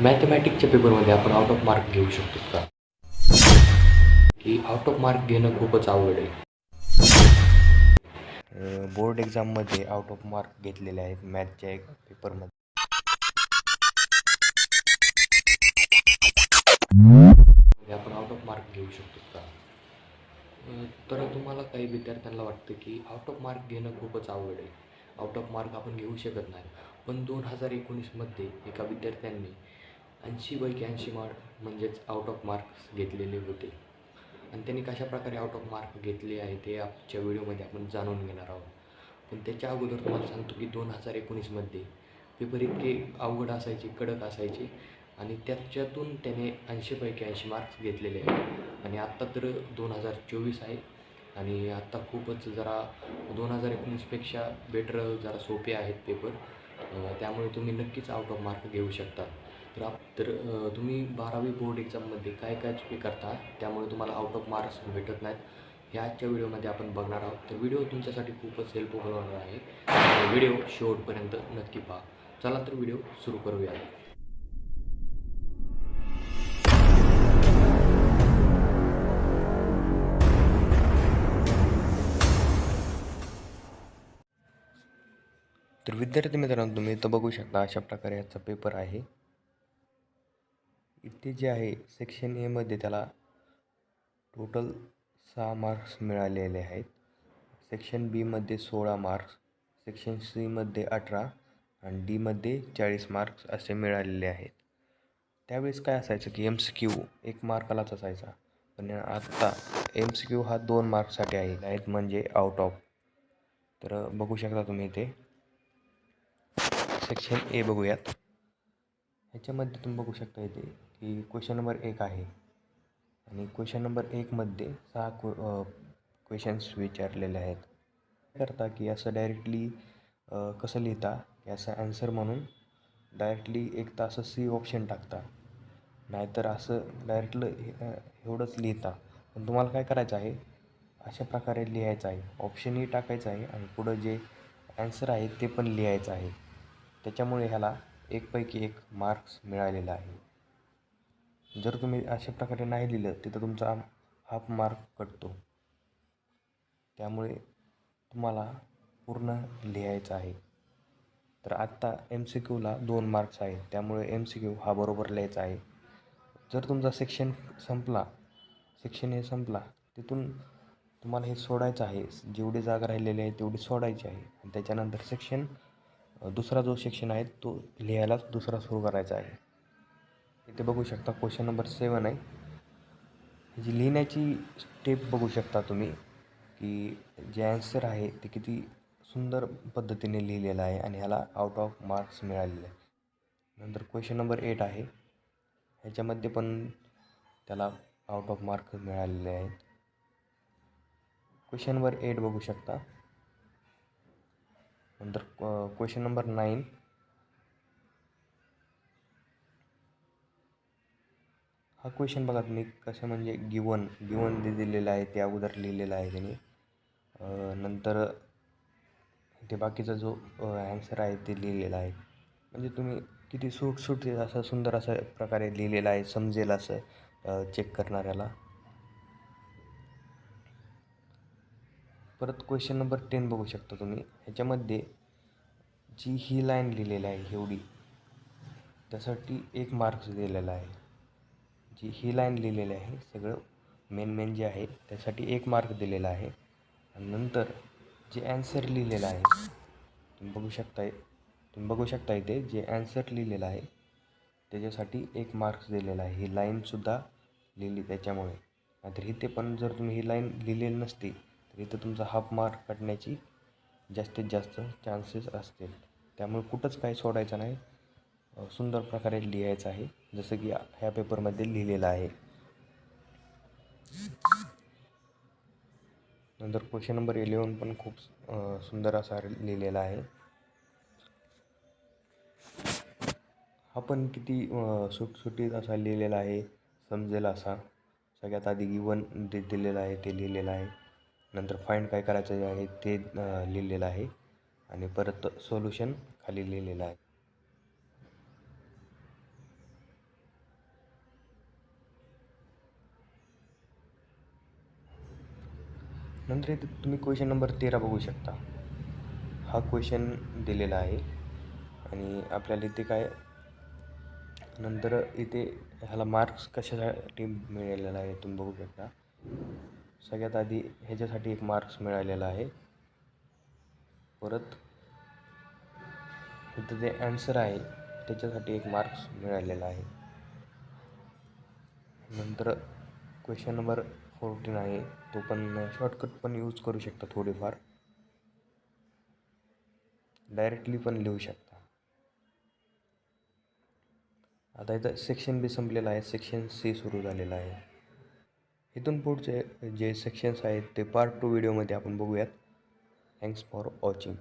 मॅथमॅटिकच्या पेपरमध्ये आपण out of mark घेऊ शकतो का? की आउट ऑफ मार्क घेणं खूपच अवघड आहे. बोर्ड एक्झाममध्ये आउट ऑफ मार्क घेतलेले आहेत मॅथच्या एक पेपरमध्ये मध्ये आपण आउट ऑफ मार्क घेऊ शकतो का? तर तुम्हाला काही विद्यार्थ्यांना वाटतं की आउट ऑफ मार्क घेणं खूपच अवघड आहे. आउट ऑफ मार्क आपण घेऊ शकत नाही. पण दोन हजार एकोणीसमध्ये एका विद्यार्थ्यांनी ऐंशीपैकी ऐंशी मार्क म्हणजेच आउट ऑफ मार्क्स घेतलेले होते. आणि त्यांनी कशा प्रकारे आउट ऑफ मार्क घेतले आहे ते आजच्या व्हिडिओमध्ये आपण जाणून घेणार आहोत. पण त्याच्या अगोदर तुम्हाला सांगतो की दोन हजार एकोणीसमध्ये पेपर इतके अवघड असायचे कडक असायचे आणि त्याच्यातून त्याने ऐंशीपैकी ऐंशी मार्क्स घेतलेले आहे आणि आत्ता तर दोन हजार चोवीस आहे आणि आत्ता खूपच जरा दोन हजार एकोणीसपेक्षा बेटर जरा सोपे आहेत पेपर त्यामुळे तुम्ही नक्कीच आउट ऑफ मार्क घेऊ शकता. तर तर तुम्ही बारावी बोर्ड एक्झाममध्ये काय काय चुकी करता त्यामुळे तुम्हाला आउट ऑफ मार्क्स भेटत नाहीत. ह्या आजच्या व्हिडिओमध्ये आपण बघणार आहोत. तर व्हिडिओ तुमच्यासाठी खूपच हेल्पफुल होणार आहे. व्हिडिओ शेवटपर्यंत नक्की पहा. चला तर व्हिडिओ सुरू करूया. तर विद्यार्थी मित्रांनो तुम्ही तर बघू शकता अशा प्रकारे याचा पेपर आहे. इथे जे आहे सेक्शन एमध्ये त्याला टोटल सहा मार्क्स मिळालेले आहेत. सेक्शन बीमध्ये सोळा मार्क्स सेक्शन सीमध्ये अठरा आणि डीमध्ये चाळीस मार्क्स असे मिळालेले आहेत. त्यावेळेस काय असायचं की एम सी क्यू एक मार्कालाच असायचा. पण आत्ता एम सी क्यू हा दोन मार्क्ससाठी आहे. आहेत म्हणजे आउट ऑफ तर बघू शकता तुम्ही इथे. सेक्शन ए बघूयात. ह्याच्यामध्ये तुम्ही बघू शकता इथे. की क्वेश्चन नंबर एक आहे. आणि क्वेश्चन नंबर एकमध्ये सहा क्व क्वेश्चन्स विचारलेले आहेत. काय करता की असं डायरेक्टली कसं लिहिता? की असं ॲन्सर म्हणून डायरेक्टली एक तर असं सी ऑप्शन टाकता. नाहीतर असं डायरेक्टलं एवढंच लिहिता. पण तुम्हाला काय करायचं आहे? अशा प्रकारे लिहायचं आहे. ऑप्शनही टाकायचं आहे आणि पुढं जे ॲन्सर आहे ते पण लिहायचं आहे. त्याच्यामुळे ह्याला एकपैकी एक मार्क्स मिळालेला आहे. जर तुम्ही अशा प्रकारे नाही लिहिलं तिथं तुमचा हाफ मार्क कटतो. त्यामुळे तुम्हाला पूर्ण लिहायचं आहे. तर आत्ता एम सी क्यूला दोन मार्क्स आहे त्यामुळे एम सी क्यू हा बरोबर लिहायचा आहे. जर तुमचा सेक्शन संपला सेक्शन हे संपला तिथून तुम्हाला हे सोडायचं आहे. जेवढी जागा राहिलेली आहे तेवढी सोडायची आहे. आणि त्याच्यानंतर सेक्शन दुसरा जो सेक्शन आहे तो लिहायलाच दुसरा सुरू करायचा आहे. इथे बघू शकता क्वेश्चन नंबर सेवन आहे. जी लिहिण्याची स्टेप बघू शकता तुम्ही की जे ॲन्सर आहे ते किती सुंदर पद्धतीने लिहिलेलं आहे आणि ह्याला आउट ऑफ मार्क्स मिळालेले आहे नंतर क्वेश्चन नंबर एट आहे. ह्याच्यामध्ये पण त्याला आउट ऑफ मार्क मिळालेले आहेत. क्वेश्चन नंबर एट बघू शकता. नंतर क्वेश्चन नंबर नाईन क्वेश्चन बघा तुम्ही कसं म्हणजे गिवन गिवन जे दिलेलं आहे ते अगोदर लिहिलेलं आहे त्याने. नंतर ते बाकीचा जो ॲन्सर आहे ते लिहिलेला आहे. म्हणजे तुम्ही किती सुटसुट असं सुंदर असं प्रकारे लिहिलेलं आहे समजेल असं चेक करणाऱ्याला. परत क्वेश्चन नंबर टेन बघू शकता तुम्ही. ह्याच्यामध्ये जी ही लाईन लिहिलेली आहे एवढी त्यासाठी एक मार्क्स दिलेला आहे. जी ही लाईन लिहिलेली आहे सगळं मेन मेन जे आहे त्यासाठी एक मार्क दिलेला आहे. आणि नंतर जे ॲन्सर लिहिलेलं आहे तुम्ही बघू शकताय तुम्ही बघू शकता इथे जे ॲन्सर लिहिलेलं आहे त्याच्यासाठी एक मार्क्स दिलेला आहे. ही लाईनसुद्धा लिहिली त्याच्यामुळे. नाहीतर इथे पण जर तुम्ही ही लाईन लिहिलेली नसती तर इथं तुमचा हाफ मार्क काढण्याची जास्तीत जास्त चान्सेस असतील. त्यामुळे कुठंच काही सोडायचं नाही. सुंदर प्रकारे लिहायचं आहे जसं की ह्या पेपरमध्ये लिहिलेलं आहे. नंतर क्वेश्चन नंबर इलेवन पण खूप सुंदर असा लिहिलेला आहे. हा पण किती सुटसुटीत असा लिहिलेला आहे समजेल असा. सगळ्यात आधी गिवन दे दिलेलं आहे ते लिहिलेलं आहे. नंतर फाईंड काय करायचं आहे ते लिहिलेलं आहे. आणि परत सोल्युशन खाली लिहिलेलं आहे. नंतर इथे तुम्ही क्वेश्चन नंबर तेरा बघू शकता. हा क्वेश्चन दिलेला आहे. आणि आपल्याला इथे काय? नंतर इथे ह्याला मार्क्स कशासाठी मिळालेला आहे तुम्ही बघू शकता. सगळ्यात आधी ह्याच्यासाठी एक मार्क्स मिळालेला आहे. परत इथं जे ॲन्सर आहे त्याच्यासाठी एक मार्क्स मिळालेला आहे. नंतर क्वेश्चन नंबर फोर्टीन आहे. तो पण शॉर्टकट पण यूज करू शकता थोडेफार. डायरेक्टली पण लिहू शकता. आता इथं सेक्शन बी संपलेलं आहे. सेक्शन सी सुरू झालेलं आहे. इथून पुढचे जे सेक्शन्स आहेत ते पार्ट टू व्हिडिओमध्ये आपण बघूयात. Thanks for watching